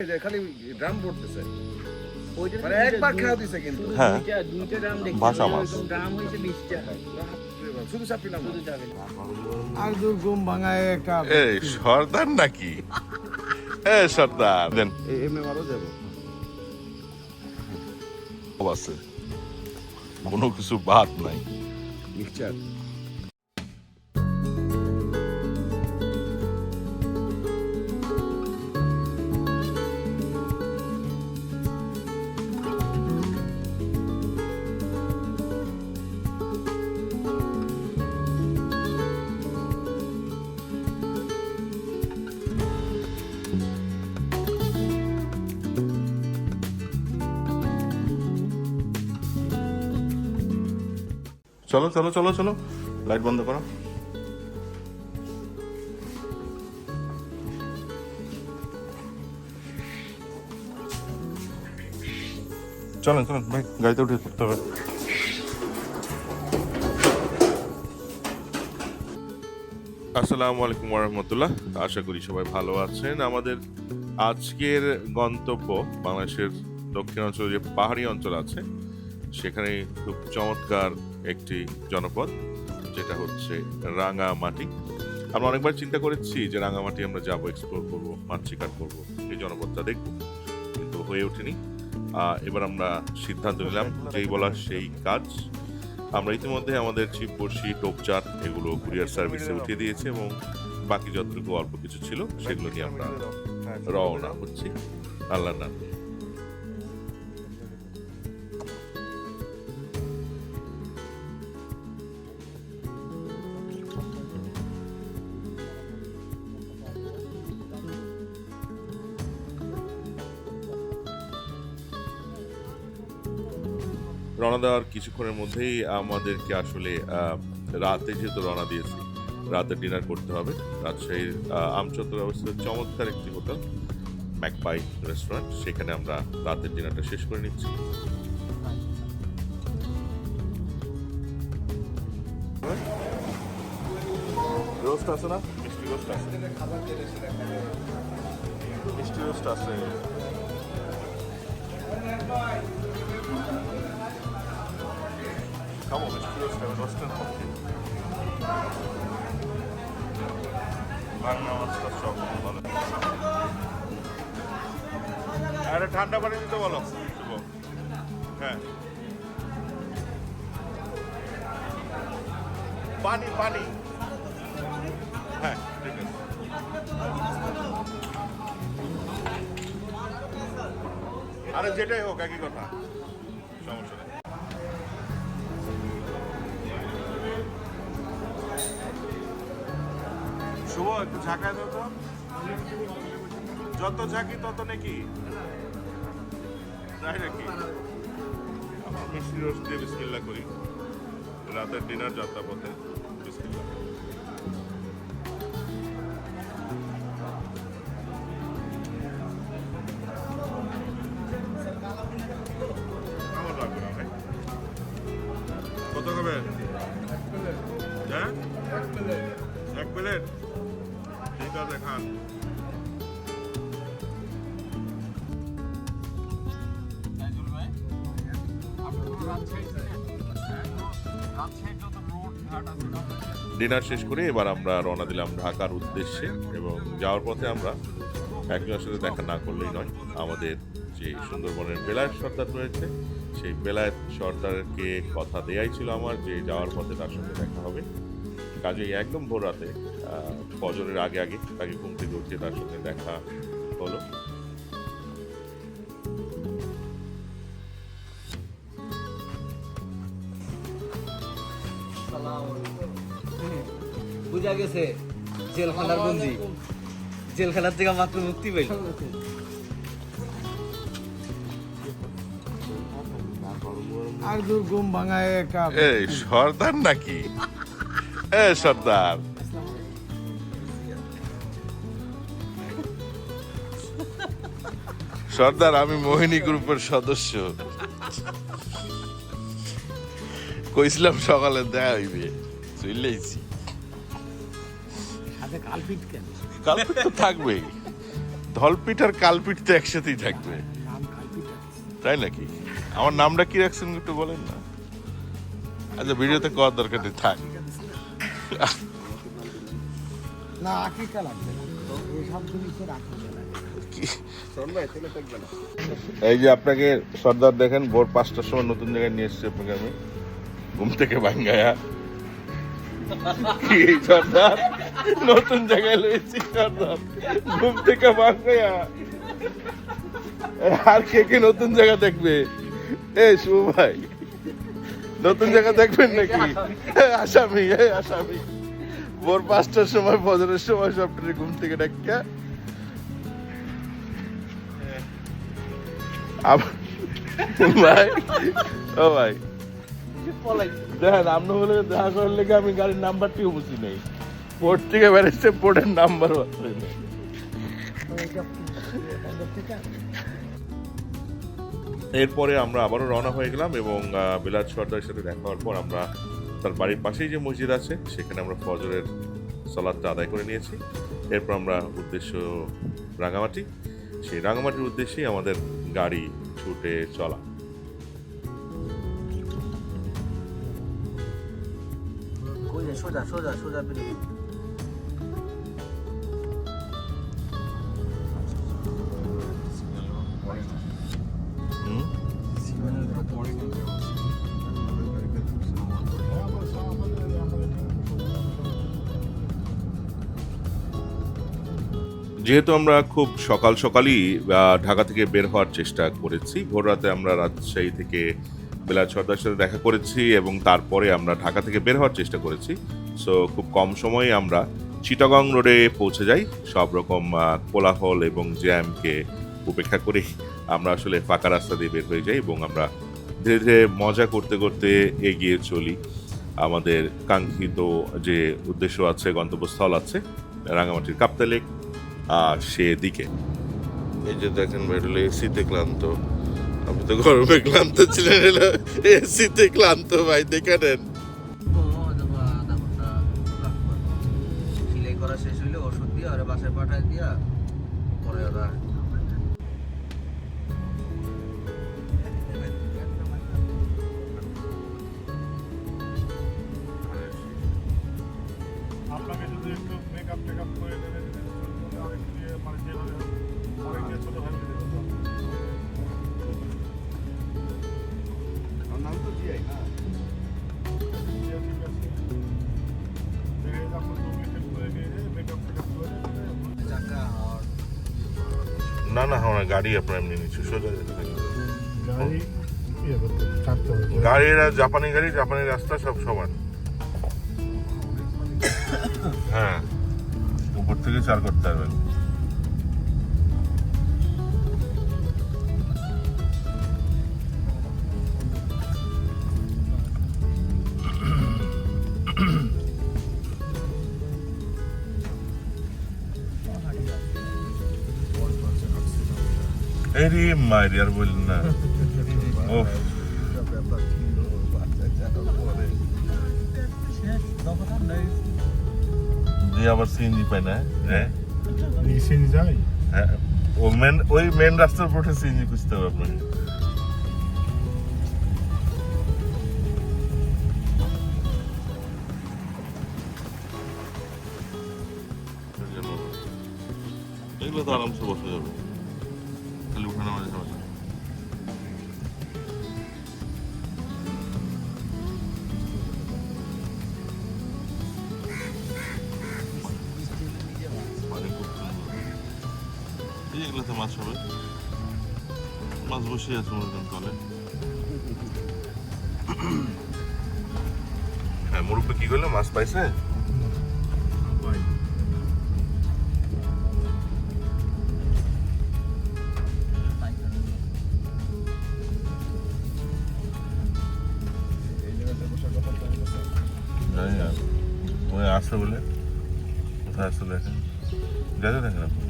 এই খালি ড্রাম পড়তেছে মানে একবার খেয়া দিছে কিন্তু। হ্যাঁ। দুইটা- দুইটা ড্রাম দেখছি। ভাষা মাছ। ড্রাম হয়েছে বিশটা। শুধু চাপড়ি না শুধু যাবে আর দূর ঘুম ভাঙায় কাপ এই সর্দার নাকি? এ সর্দার। দেন। যাব আছে। কোনো কিছু বাদ নাই। মিক্সচার চলো চলো চলো চলো। লাইট বন্ধ করো। চলেন চলেন, ভাই, গাড়িতে উঠে করতে হবে। আসসালামু আলাইকুম রহমতুল্লাহ আশা করি সবাই ভালো আছেন। আমাদের আজকের গন্তব্য বাংলাদেশের দক্ষিণাঞ্চলে যে পাহাড়ি অঞ্চল আছে, সেখানে খুব চমৎকার একটি জনপদ, যেটা হচ্ছে রাঙামাটি। আমরা অনেকবার চিন্তা করেছি যে রাঙামাটি আমরা যাব এক্সপ্লোর করব মাছ শিকার করব, এই জনপদটা দেখব, কিন্তু হয়ে ওঠেনি। এবার আমরা সিদ্ধান্ত নিলাম যেই বলা সেই কাজ। আমরা ইতিমধ্যে আমাদের চিপ বড়শি টোপচার এগুলো কুরিয়ার সার্ভিসে উঠিয়ে দিয়েছে এবং বাকি যতটুকু অল্প কিছু ছিল, সেগুলো নিয়ে আমরা রওনা হচ্ছি। আল্লাহ নাম। রওনা দেওয়ার কিছুক্ষণের মধ্যেই আমাদেরকে আসলে রাতে যেহেতু রওনা দিয়েছি, রাতে ডিনার করতে হবে। রাজশাহীর আমচত্বর অবস্থিত চমৎকার একটি হোটেল ম্যাকপাই রেস্টুরেন্ট। সেখানে আমরা রাতের ডিনারটা শেষ করে নিচ্ছি। রোস্ট আছে না? মিষ্টি রোস্ট আছে। মিষ্টি রোস্ট আছে। বাংলা মাছটা সব আরে, ঠান্ডা পানি দিতে বলো। হ্যাঁ। পানি পানি। হ্যাঁ ঠিক আছে। আরে, যেটাই হোক, একই কথা। শুভ, একটু ঝাঁকায় দাও তো। যত ঝাঁকি, তত নাকি। তাই নাকি? আমি রোজ দিয়ে বিসমিল্লা করি। রাতের ডিনার যাত্রা পথে বিসমিল্লা ডিনার শেষ করে এবার আমরা রওনা দিলাম ঢাকার উদ্দেশ্যে এবং যাওয়ার পথে আমরা একজনের সাথে দেখা না করলেই নয়। আমাদের যে সুন্দরবনের বেলায়েত সর্দার রয়েছে, সেই বেলায়েত সর্দারকে কথা দেয়াই ছিল আমার যে যাওয়ার পথে তার সঙ্গে দেখা হবে। কাজেই একদম ভোর রাতে ফজরের আগে আগে তাকে ঘুম থেকে উঠিয়ে তার সঙ্গে দেখা হলো। গেছে। জেলখানার বন্দি জেলখানার থেকে মাত্র মুক্তি পাইল। আর দূর ঘুম ভাঙায় কাপ। এই সর্দার নাকি? এ সর্দার। সর্দার আমি মোহিনী গ্রুপের সদস্য। কইছিলাম সকালে দেখা হইবে। চলেইছি হাতে কালপিট কেন? তো থাকবেই। ধলপিট আর কালপিট তো একসাথেই থাকবে। তাই নাকি? আমার নামটা কি রাখছেন একটু বলেন না? আচ্ছা ভিডিওতে করার দরকার নেই থাক। না আকিকা লাগবে এই যে আপনাকে সর্দার দেখেন ভোর পাঁচটার সময় নতুন জায়গায় নিয়ে এসেছি আপনাকে আমি। ঘুম থেকে ভাঙ্গায়া। কি সর্দার? নতুন জায়গায় লয়েছি ঘুম থেকে আর কে কে নতুন জায়গা দেখবে? এ, শুভ ভাই। নতুন জায়গা দেখবেন নাকি? আসামি, এ, আসামি। ভোর পাঁচটার সময় ফজরের সময় সব ঘুম থেকে ডাকিয়া ভাই, ও ভাই। দেখেন করার আমি গাড়ির নাম্বারটিও বুঝি নেই। পোর্ট থেকে বেড়েছে পোর্টের নাম্বার এরপরে আমরা আবারও রওনা হয়ে গেলাম এবং বিলাত সর্দারের সাথে দেখা হওয়ার পর আমরা তার বাড়ির পাশেই যে মসজিদ আছে সেখানে আমরা ফজরের সালাদটা আদায় করে নিয়েছি। এরপর আমরা উদ্দেশ্য রাঙামাটি। সেই রাঙামাটির উদ্দেশ্যেই আমাদের গাড়ি ছুটে চলা। সোজা সোজা সোজা বেরিয়ে যেহেতু আমরা খুব সকাল সকালই ঢাকা থেকে বের হওয়ার চেষ্টা করেছি, ভোর রাতে আমরা রাজশাহী থেকে বেলা ছটার সাথে দেখা করেছি এবং তারপরে আমরা ঢাকা থেকে বের হওয়ার চেষ্টা করেছি। সো খুব কম সময়ে আমরা চিটাগং রোডে পৌঁছে যাই। সব রকম কোলাহল এবং জ্যামকে উপেক্ষা করে আমরা আসলে ফাঁকা রাস্তা দিয়ে বের হয়ে যাই এবং আমরা ধীরে ধীরে মজা করতে করতে এগিয়ে চলি। আমাদের কাঙ্ক্ষিত যে উদ্দেশ্য আছে, গন্তব্যস্থল আছে, রাঙামাটির কাপ্তা লেক। আর সেদিকে এই যে দেখেন ভাই হলো এসিতে ক্লান্ত। আপনি তো গরমে ক্লান্ত ছিলেন হলো এসিতে ক্লান্ত ভাই দেখে নেন। করা শেষ হইলে ওষুধ দিয়ে ওরা বাসায় পাঠায় দিয়া পরে ওরা আপনাকে যদি একটু মেকআপ টেকআপ করে দেবে মানে যেভাবে পরে গিয়ে ছোটো ভাই নাম তো জিয়াই না? না না আমরা গাড়ি আপনার এমনি নিচ্ছি সোজা যেতে থাকি হবে? গাড়িরা জাপানি গাড়ি জাপানি রাস্তা সব সমান। হ্যাঁ। উপর থেকে চার করতে পারবেন এরি মাইরি আর বললেন না। ও ব্যাপার ছিল বাচ্চা চাওয়ার পরে দিয়ে আবার সিএনজি পায় না হ্যাঁ? নিশ্চিন যাই হ্যাঁ ও মেন ওই মেন রাস্তার উপর সিএনজি খুঁজতে হবে আপনাকে। এগুলো তো আরামসে বসে যাবে। এই এগুলোতে মাছ হবে। মাছ বসে আছে মনে করেন তলে। হ্যাঁ মুরব্বী কি করল? মাছ পাইছে? আসছে বলে। কোথায় আসছে দেখেন। যাতে দেখেন আপনি।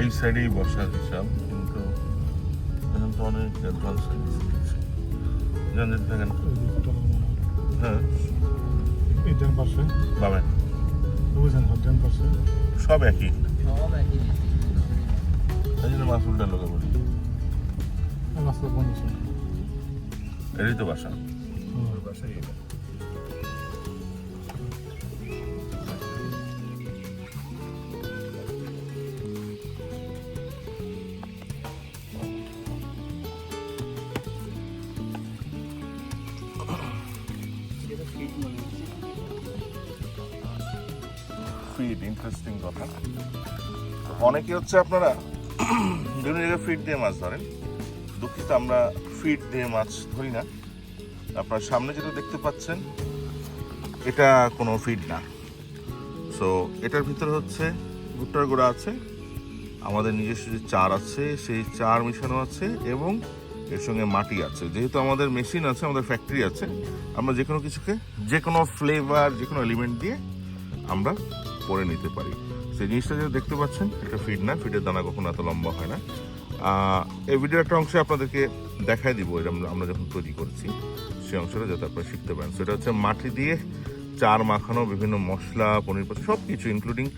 এই সাইডেই বসার হিসাব কিন্তু এখন তো অনেক অ্যাডভান্স হয়ে গেছে। জান যেতে থাকেন হ্যাঁ। এই ডান পাশে। বাবা বুঝেন হাত ডান পাশে। সব একই। সব একই। এই জন্য মাছ উল্টা লোকে বলি। বন্ধ ছিল। এটাই তো বাসা। হুম। ফিড ইন্টারেস্টিং কথা। অনেকে হচ্ছে আপনারা বিভিন্ন জায়গায় ফিড দিয়ে মাছ ধরেন। দুঃখিত, আমরা ফিড দিয়ে মাছ ধরি না। আপনার সামনে যেটা দেখতে পাচ্ছেন, এটা কোনো ফিড না। সো এটার ভিতরে হচ্ছে ভুট্টার গোড়া আছে, আমাদের নিজস্ব যে চার আছে, সেই চার মিশানো আছে এবং এর সঙ্গে মাটি আছে। যেহেতু আমাদের মেশিন আছে, আমাদের ফ্যাক্টরি আছে, আমরা যে কোনো কিছুকে যে কোনো ফ্লেভার যে কোনো এলিমেন্ট দিয়ে আমরা করে নিতে পারি। সেই জিনিসটা যেটা দেখতে পাচ্ছেন, এটা ফিড না ফিডের দানা কখনো এত লম্বা হয় না। এই ভিডিওর একটা অংশে আপনাদেরকে দেখাই দিব এটা আমরা- যখন তৈরি করছি, সেই অংশটা যাতে আপনারা শিখতে পারেন। সেটা হচ্ছে মাটি দিয়ে চার মাখানো বিভিন্ন মশলা, পনির পচা সব কিছু ইনক্লুডিং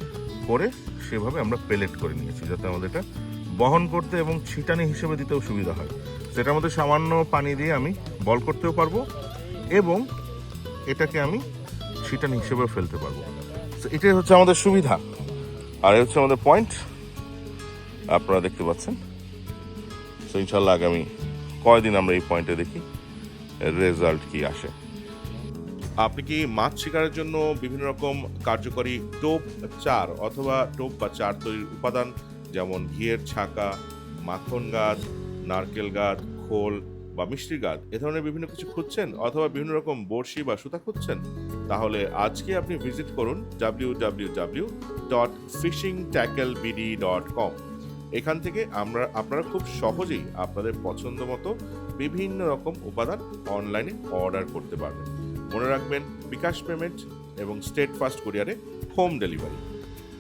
করে সেভাবে আমরা পেলেট করে নিয়েছি, যাতে আমাদের এটা বহন করতে এবং ছিটানি হিসেবে দিতেও সুবিধা হয়। সেটার মধ্যে সামান্য পানি দিয়ে আমি বল করতেও পারব এবং এটাকে আমি ছিটানি হিসেবেও ফেলতে পারব। তো এটাই হচ্ছে আমাদের সুবিধা। আর এই হচ্ছে আমাদের পয়েন্ট আপনারা দেখতে পাচ্ছেন। তো ইনশাল্লাহ আগামী কয়দিন আমরা এই পয়েন্টে দেখি রেজাল্ট কি আসে। আপনি কি মাছ শিকারের জন্য বিভিন্ন রকম কার্যকরী টোপ, চার অথবা টোপ বা চার তৈরির উপাদান, যেমন ঘিয়ের ছাকা, মাখন গাছ, নারকেল গাছ, খোল বা মিষ্টির গাছ, এ ধরনের বিভিন্ন কিছু খুঁজছেন অথবা বিভিন্ন রকম বড়শি বা সুতা খুঁজছেন? তাহলে আজকে আপনি ভিজিট করুন W W W dot fishing tackle dot com এখান থেকে আমরা, আপনারা খুব সহজেই আপনাদের পছন্দ মতো বিভিন্ন রকম উপাদান অনলাইনে অর্ডার করতে পারবেন। মনে রাখবেন, বিকাশ পেমেন্ট এবং স্টেট ফাস্ট কুরিয়ারে হোম ডেলিভারি।